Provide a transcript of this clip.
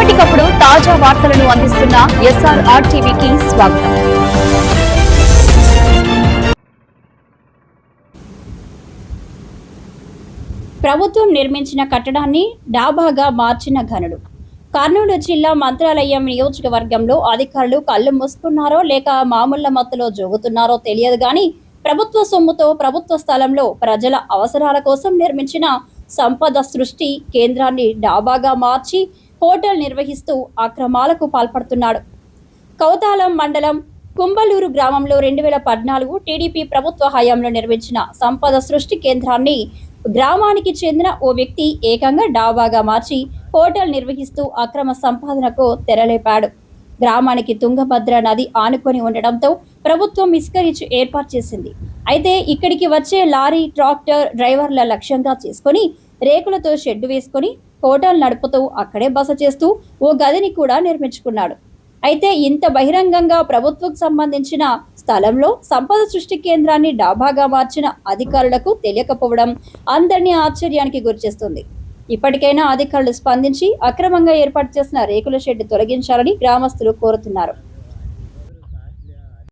ఎప్పటికప్పుడు తాజా వార్తలను అందిస్తున్న ఎస్ఆర్ఆర్ టీవీకి స్వాగతం. ప్రభుత్వం నిర్మించిన కట్టడాన్ని డాబాగా మార్చిన ఘనుడు. కర్నూలు జిల్లా మంత్రాలయం నియోజకవర్గంలో అధికారులు కళ్ళు మూసుకున్నారో లేక మామూళ్ళ మత్తులో జోగుతున్నారో తెలియదు కానీ ప్రభుత్వ సొమ్ముతో ప్రభుత్వ స్థలంలో ప్రజల అవసరాల కోసం నిర్మించిన సంపద సృష్టి కేంద్రాన్ని డాబాగా మార్చి హోటల్ నిర్వహిస్తూ అక్రమాలకు పాల్పడుతున్నాడు. కౌతాలం మండలం కుంబలూరు గ్రామంలో రెండు వేల పద్నాలుగు టీడీపీ ప్రభుత్వ హయాంలో నిర్మించిన సంపద సృష్టి కేంద్రాన్ని గ్రామానికి చెందిన ఓ వ్యక్తి ఏకంగా డాబాగా మార్చి హోటల్ నిర్వహిస్తూ అక్రమ సంపాదనకు తెరలేపాడు. గ్రామానికి తుంగభద్ర నది ఆనుకొని ఉండడంతో ప్రభుత్వం విస్కరించి ఏర్పాటు చేసింది. అయితే ఇక్కడికి వచ్చే లారీ ట్రాక్టర్ డ్రైవర్ల లక్ష్యంగా చేసుకొని రేకులతో షెడ్డు వేసుకొని హోటల్ నడుపుతూ అక్కడే బస చేస్తూ ఓ గదిని కూడా నిర్మించుకున్నాడు. అయితే ఇంత బహిరంగంగా ప్రభుత్వం సంబంధించిన స్థలంలో సంపద సృష్టి కేంద్రాన్ని డాబాగా మార్చిన అధికారులకు తెలియకపోవడం అందరినీ ఆశ్చర్యానికి గురిచేస్తుంది ఇప్పటికైనా అధికారులు స్పందించి అక్రమంగా ఏర్పాటు చేసిన రేకుల షెడ్ తొలగించాలని గ్రామస్తులు కోరుతున్నారు.